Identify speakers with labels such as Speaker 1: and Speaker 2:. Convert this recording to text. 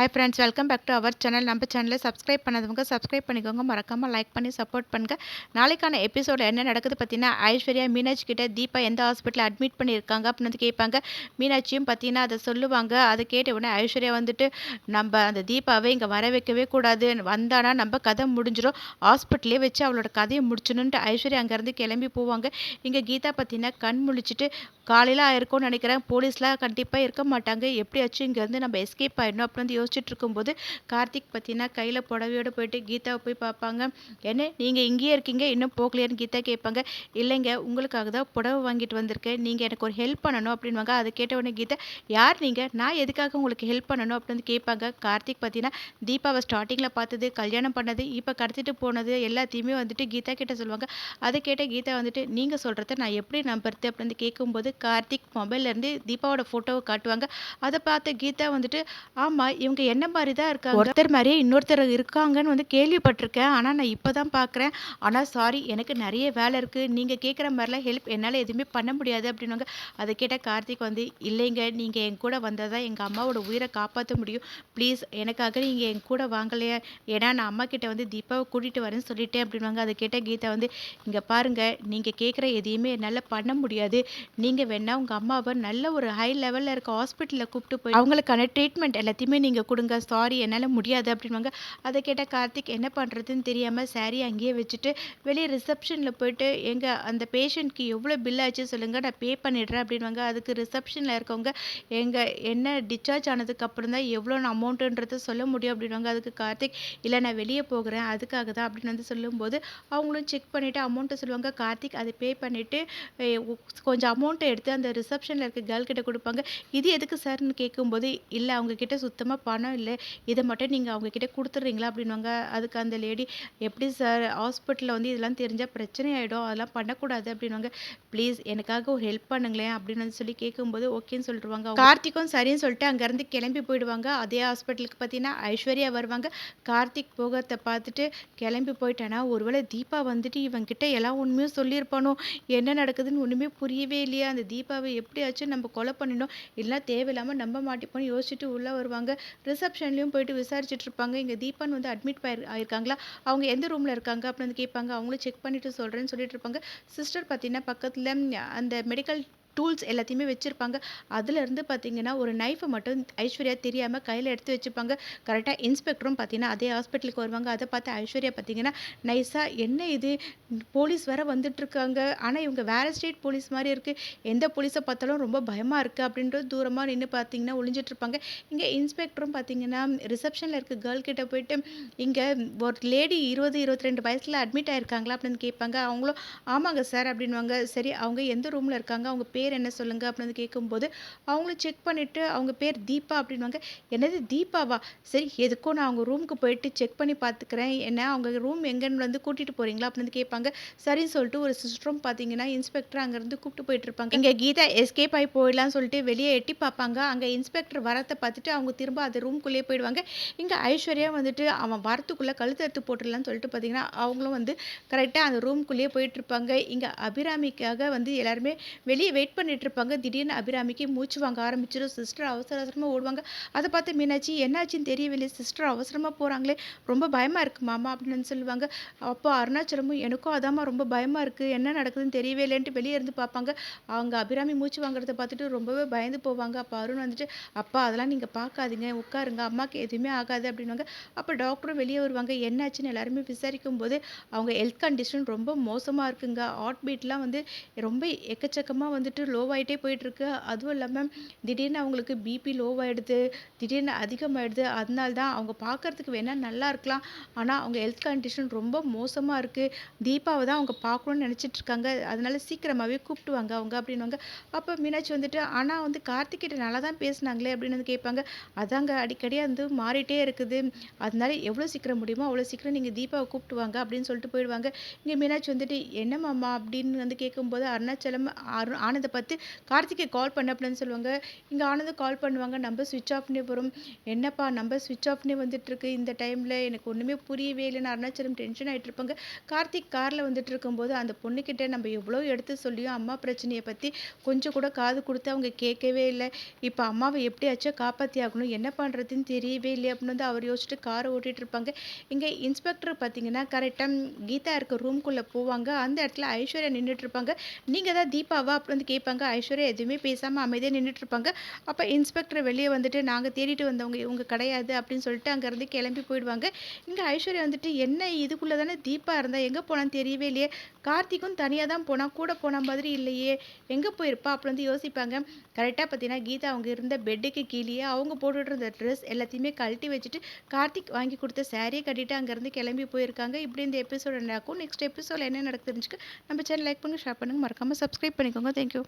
Speaker 1: Hi friends welcome back to our channel நம்ம சேனலை subscribe பண்ணாதவங்க சப்ஸ்கிரைப் பண்ணிக்கோங்க. மறக்காமல் லைக் பண்ணி சப்போர்ட் பண்ணுங்கள் நாளைக்கான எபிசோட என்ன நடக்குது பார்த்தீங்கன்னா ஐஸ்வர்யா மீனாட்சி கிட்டே தீபா எந்த ஹாஸ்பிட்டலில் அட்மிட் பண்ணியிருக்காங்க அப்படின்னு வந்து கேட்பாங்க. மீனாட்சியும் பார்த்தீங்கன்னா அதை சொல்லுவாங்க. அதை கேட்ட உடனே ஐஸ்வர்யா வந்துட்டு நம்ம அந்த தீபாவை இங்கே வர வைக்கவே கூடாது. வந்தானா நம்ம கதை முடிஞ்சிடும் ஹாஸ்பிட்டலே வச்சு அவளோட கதையை முடிச்சணுன்ட்டு ஐஸ்வர்யா அங்கேருந்து கிளம்பி போவாங்க. இங்கே கீதா பார்த்தீங்கன்னா கண் முழிச்சிட்டு காலையில் ஆயிருக்கும்னு நினைக்கிறேன். போலீஸ்லாம் கண்டிப்பாக இருக்க மாட்டாங்க. எப்படியாச்சும் இங்கேருந்து நம்ம எஸ்கேப் ஆகிடணும் அப்படின்னு வந்து யோசிச்சுட்டு இருக்கும்போது கார்த்திக் பார்த்தீங்கன்னா கையில் புடவையோடு போயிட்டு கீதாவை போய் பார்ப்பாங்க. என்ன நீங்கள் இங்கேயே இருக்கீங்க? இன்னும் போகலையான்னு கீதா கேட்பாங்க. இல்லைங்க உங்களுக்காக தான் புடவை வாங்கிட்டு வந்திருக்கேன். நீங்கள் எனக்கு ஒரு ஹெல்ப் பண்ணணும் அப்படின்வாங்க அதை கேட்ட உடனே கீதா யார் நீங்கள் நான் எதுக்காக உங்களுக்கு ஹெல்ப் பண்ணணும்? அப்படின்னு கேட்பாங்க. கார்த்திக் பார்த்தீங்கன்னா தீபாவை ஸ்டார்டிங்கில் பார்த்தது கல்யாணம் பண்ணது இப்போ கடத்திட்டு போனது எல்லாத்தையுமே வந்துட்டு கீதா கிட்ட சொல்லுவாங்க. அதை கேட்ட கீதா வந்துட்டு நீங்கள் சொல்கிறத நான் எப்படி நம்புறது? அப்படின்னு கேட்கும்போது கார்த்திக் மொபைல்லேருந்து தீபாவோட ஃபோட்டோவை காட்டுவாங்க. அதை பார்த்த கீதா வந்துட்டு ஆமாம் இவங்க என்ன மாதிரி தான் இருக்காங்க? ஒருத்தர் மாதிரியே இன்னொருத்தர் இருக்காங்கன்னு வந்து கேள்விப்பட்டிருக்கேன். ஆனால் நான் இப்போ தான் பார்க்குறேன். ஆனால் சாரி எனக்கு நிறைய வேலை இருக்குது நீங்கள் கேட்குற மாதிரிலாம் ஹெல்ப் என்னால் எதுவுமே பண்ண முடியாது அப்படின்னுவாங்க. அதை கேட்டால் கார்த்திக் வந்து இல்லைங்க நீங்கள் என் கூட வந்தால் தான் எங்கள் அம்மாவோட உயிரை காப்பாற்ற முடியும். ப்ளீஸ் எனக்காக நீங்கள் என் கூட வாங்கலையா. ஏன்னா நான் அம்மா கிட்ட வந்து தீபாவை கூட்டிகிட்டு வரேன்னு சொல்லிட்டேன் அப்படின்வாங்க அதை கேட்டால் கீதா வந்து இங்கே பாருங்கள் நீங்கள் கேட்குற எதையுமே என்னால் பண்ண முடியாது. நீங்கள் வேணா உங்கள் அம்மாவை நல்ல ஒரு ஹை லெவலில் இருக்க ஹாஸ்பிட்டலில் கூப்பிட்டு போய் அவங்களுக்கான ட்ரீட்மெண்ட் எல்லாத்தையுமே நீங்கள் கொடுங்க. சாரி என்னால் முடியாது அப்படின்வாங்க அதை கேட்டால் கார்த்திக் என்ன பண்ணுறதுன்னு தெரியாமல் சாரி அங்கேயே வச்சுட்டு வெளியே ரிசப்ஷனில் போயிட்டு எங்கள் அந்த பேஷண்ட்க்கு எவ்வளோ பில் ஆச்சு சொல்லுங்கள் நான் பே பண்ணிடுறேன் அப்படின்வாங்க அதுக்கு ரிசப்ஷனில் இருக்கவங்க எங்கள் என்ன டிஸ்சார்ஜ் ஆனதுக்கப்புறம் தான் எவ்வளோ அமௌண்ட்டுன்றது சொல்ல முடியும் அப்படின்வாங்க அதுக்கு கார்த்திக் இல்லை நான் வெளியே போகிறேன். அதுக்காக தான் அப்படின்னு வந்து சொல்லும்போது அவங்களும் செக் பண்ணிவிட்டு அமௌண்ட்டை சொல்லுவாங்க. கார்த்திக் அதை பே பண்ணிவிட்டு கொஞ்சம் அமௌண்ட்டை எடுத்து அந்த ரிசப்ஷனில் இருக்க கேர்ள் கிட்ட கொடுப்பாங்க. இது எதுக்கு சார்னு கேட்கும்போது இல்லை அவங்கக்கிட்ட சுத்தமாக பணம் இல்லை. இதை மட்டும் நீங்கள் அவங்கக்கிட்ட கொடுத்துட்றீங்களா? அப்படின்வாங்க அதுக்கு அந்த லேடி எப்படி சார் ஹாஸ்பிட்டலில் வந்து இதெல்லாம் தெரிஞ்சால் பிரச்சனை ஆகிடும் அதெல்லாம் பண்ணக்கூடாது. அப்படின்வாங்க ப்ளீஸ் எனக்காக ஒரு ஹெல்ப் பண்ணுங்களேன். அப்படின்னு சொல்லி கேட்கும்போது ஓகேன்னு சொல்லிடுவாங்க. கார்த்திக்கும் சரின்னு சொல்லிட்டு அங்கேருந்து கிளம்பி போயிடுவாங்க. அதே ஹாஸ்பிட்டலுக்கு பார்த்தீங்கன்னா ஐஸ்வர்யா வருவாங்க. கார்த்திக் போகிறத பார்த்துட்டு கிளம்பி போயிட்டேன்னா ஒருவேளை தீபா வந்துட்டு இவங்கிட்ட எல்லாம் உண்மையும் சொல்லியிருப்பானோ? என்ன நடக்குதுன்னு ஒன்றுமே புரியவே இல்லையா? அந்த தீபாவை எப்படியாச்சும் நம்ம கொலை பண்ணினோம் இல்லைனா தேவையில்லாமல் நம்ப மாட்டிப்போன்னு யோசிச்சுட்டு உள்ளே வருவாங்க. ரிசப்ஷன்லேயும் போயிட்டு விசாரிச்சுட்டு இருப்பாங்க. இங்கே தீபான்னு வந்து அட்மிட் ஆயிருக்காங்களா? அவங்க எந்த ரூமில் இருக்காங்க அப்படின்னு வந்து கேட்பாங்க. அவங்களும் செக் பண்ணிவிட்டு சொல்கிறேன்னு சொல்லிட்டு இருப்பாங்க. சிஸ்டர் பார்த்தீங்கன்னா பக்கத்தில் அந்த மெடிக்கல் டூல்ஸ் எல்லாத்தையுமே வச்சுருப்பாங்க. அதுலேருந்து பார்த்தீங்கன்னா ஒரு நைஃபை மட்டும் ஐஸ்வர்யா தெரியாமல் கையில் எடுத்து வச்சுப்பாங்க. கரெக்டாக இன்ஸ்பெக்டரும் பார்த்தீங்கன்னா அதே ஹாஸ்பிட்டலுக்கு வருவாங்க. அதை பார்த்து ஐஸ்வர்யா பார்த்தீங்கன்னா நைஸாக என்ன இது? போலீஸ் வேற வந்துட்டுருக்காங்க. ஆனால் இவங்க வேறு ஸ்டேட் போலீஸ் மாதிரி இருக்குது எந்த போலீஸை பார்த்தாலும் ரொம்ப பயமாக இருக்குது அப்படின்றது தூரமாக நின்று பார்த்தீங்கன்னா ஒளிஞ்சிட்ருப்பாங்க இங்கே இன்ஸ்பெக்டரும் பார்த்தீங்கன்னா ரிசப்ஷனில் இருக்க கேர்ள் கிட்ட போயிட்டு இங்கே ஒரு லேடி இருபது இருபத்தி ரெண்டு வயசில் அட்மிட் ஆயிருக்காங்களா? அப்படின்னு கேட்பாங்க. அவங்களும் ஆமாங்க சார் அப்படின்வாங்க சரி அவங்க எந்த ரூமில் இருக்காங்க? அவங்க பேர் என்ன சொல்லுங்க அப்படின்னு கேட்கும்போது அவங்களும் செக் பண்ணிவிட்டு அவங்க பேர் தீபா அப்படின்வாங்க என்னது தீபாவா? சரி எதுக்கோ நான் அவங்க ரூமுக்கு போயிட்டு செக் பண்ணி பார்த்துக்கிறேன் என்ன அவங்க ரூம் எங்கேன்னு வந்து கூட்டிகிட்டு போகிறீங்களா அப்படின்னு கேட்பாங்க சரின்னு சொல்லிட்டு ஒரு சிஸ்டரும் பார்த்தீங்கன்னா இன்ஸ்பெக்டர் அங்கேருந்து கூப்பிட்டு போயிட்டு இருப்பாங்க. இங்கே கீதா எஸ்கேப் ஆகி போயிடலாம்னு சொல்லிட்டு வெளியே எட்டி பார்ப்பாங்க அங்கே இன்ஸ்பெக்டர் வரத்தை பார்த்துட்டு அவங்க திரும்ப அந்த ரூம்குள்ளேயே போயிடுவாங்க. இங்கே ஐஸ்வர்யா வந்துட்டு அவன் வரத்துக்குள்ளே கழுத்து எடுத்து போட்டுடலான்னு சொல்லிட்டு பார்த்தீங்கன்னா அவங்களும் வந்து கரெக்டாக அந்த ரூம்குள்ளேயே போயிட்டு இருப்பாங்க. இங்கே அபிராமிக்காக வந்து எல்லாருமே வெளியே வெயிட் பண்ணிட்டு இருப்பாங்க திடீர்னு அபிராமிக்கு மூச்சு வாங்க ஆரம்பிச்சிடும். சிஸ்டர் அவசர அவசரமாக ஓடுவாங்க. அதை பார்த்து மீனாட்சி என்னாச்சுன்னு தெரியவில்லை. சிஸ்டர் அவசரமாக போகிறாங்களே ரொம்ப பயமாக இருக்குது மாமா அப்படின்னு சொல்லுவாங்க. அப்போ அருணாச்சலமும் எனக்கும் அதாம்மா ரொம்ப பயமாக இருக்குது என்ன நடக்குதுன்னு தெரியவே இல்லைன்ட்டு வெளியே இருந்து பார்ப்பாங்க. அவங்க அபிராமி மூச்சு வாங்குறத பார்த்துட்டு ரொம்பவே பயந்து போவாங்க. அப்போ அருண் வந்துட்டு அப்பா அதெல்லாம் நீங்கள் பார்க்காதீங்க. உட்காருங்க. அம்மாவுக்கு எதுவுமே ஆகாது அப்படின்வாங்க அப்போ டாக்டரும் வெளியே வருவாங்க. என்னாச்சுன்னு எல்லாருமே விசாரிக்கும் போது அவங்க ஹெல்த் கண்டிஷன் ரொம்ப மோசமாக இருக்குங்க. ஹார்ட் பீட்லாம் வந்து ரொம்ப எக்கச்சக்கமாக வந்துட்டு லோவாயிட்டே போயிட்டுருக்கு. அதுவும் இல்லாமல் திடீர்னு அவங்களுக்கு பிபி லோவாயிடுது திடீர்னு அதிகமாகிடுது அதனால தான் அவங்க பார்க்குறதுக்கு வேணால் நல்லா இருக்கலாம். ஆனால் அவங்க ஹெல்த் கண்டிஷன் ரொம்ப மோசமாக இருக்குது தீபாவை தான் அவங்க பார்க்கணுன்னு நினச்சிட்ருக்காங்க அதனால சீக்கிரமாகவே கூப்பிட்டுவாங்க அவங்க அப்படின்வாங்க அப்போ மீனாட்சி வந்துட்டு ஆனால் வந்து கார்த்திகிட்ட நல்லா தான் பேசுனாங்களே அப்படின்னு வந்து கேட்பாங்க. அதாங்க அடிக்கடி வந்து மாறிட்டே இருக்குது. அதனால எவ்வளோ சீக்கிரம் முடியுமோ அவ்வளோ சீக்கிரம் நீங்கள் தீபாவை கூப்பிட்டுவாங்க அப்படின்னு சொல்லிட்டு போயிடுவாங்க. இங்கே மீனாட்சி வந்துட்டு என்னம்மா அப்படின்னு வந்து கேட்கும்போது அருணாச்சலம் அரு ஆனந்த ஆனந்தை பார்த்து கார்த்திகை கால் பண்ண அப்படின்னு சொல்லுவாங்க. இங்கே ஆனந்தை கால் பண்ணுவாங்க. நம்பர் ஸ்விட்ச் ஆஃப்னே வரும். என்னப்பா நம்பர் சுவிட்ச் ஆஃப்னே வந்துட்டுருக்கு. இந்த டைமில் எனக்கு ஒன்றுமே புரியவே இல்லைன்னு அருணாச்சலம் டென்ஷன் ஆகிட்டு இருப்பாங்க. கார்த்திக் காரில் வந்துட்டு இருக்கும்போது அந்த பொண்ணுக்கிட்ட நம்ம எவ்வளோ எடுத்து சொல்லியும் அம்மா பிரச்சனையை பற்றி கொஞ்சம் கூட காது கொடுத்து அவங்க கேட்கவே இல்லை. இப்போ அம்மாவை எப்படியாச்சும் காப்பாற்றி ஆகணும். என்ன பண்ணுறதுன்னு தெரியவே இல்லை அப்படின்னு வந்து அவர் யோசிச்சுட்டு காரை ஓட்டிகிட்டு இருப்பாங்க. இங்கே இன்ஸ்பெக்டர் பார்த்தீங்கன்னா கரெக்டாக கீதா இருக்க ரூம்குள்ளே போவாங்க. அந்த இடத்துல ஐஸ்வர்யா நின்றுட்டு இருப்பாங்க. நீங்கள் தான் தீபாவா அப்படி வந்து கேட்பாங்க ஐஸ்வர்யா எதுவுமே பேசாமல் அமைதியாக நின்றுட்டு இருப்பாங்க. அப்போ இன்ஸ்பெக்டர் வெளியே வந்துட்டு நாங்கள் தேடிட்டு வந்தவங்க இவங்க கிடையாது அப்படின்னு சொல்லிட்டு அங்கேருந்து கிளம்பி போயிடுவாங்க. இங்கே ஐஸ்வர்யா வந்துட்டு என்ன இதுக்குள்ளே தானே தீபா இருந்தால் எங்கே போனான்னு தெரியவே இல்லையே. கார்த்திக்கும் தனியாக தான் போனால் கூட போன மாதிரி இல்லையே. எங்கே போயிருப்பா? அப்படி வந்து யோசிப்பாங்க. கரெக்டாக பார்த்தீங்கன்னா கீதா அவங்க இருந்த பெட்டுக்கு கீழேயே அவங்க போட்டுட்டு இருந்த ட்ரெஸ் எல்லாத்தையுமே கழட்டி வச்சுட்டு கார்த்திக் வாங்கி கொடுத்த சாரியை கட்டிட்டு அங்கேருந்து கிளம்பி போயிருக்காங்க. இப்படி இந்த எபிசோட் நடக்கும் நெக்ஸ்ட் எபிசோட் என்ன நடக்குது தெரிஞ்சுக்க நம்ம சேனல் லைக் பண்ணுங்கள் ஷேர் பண்ணுங்கள் மறக்காமல் சப்ஸ்கிரைப் பண்ணிக்கோங்க. தேங்க்யூ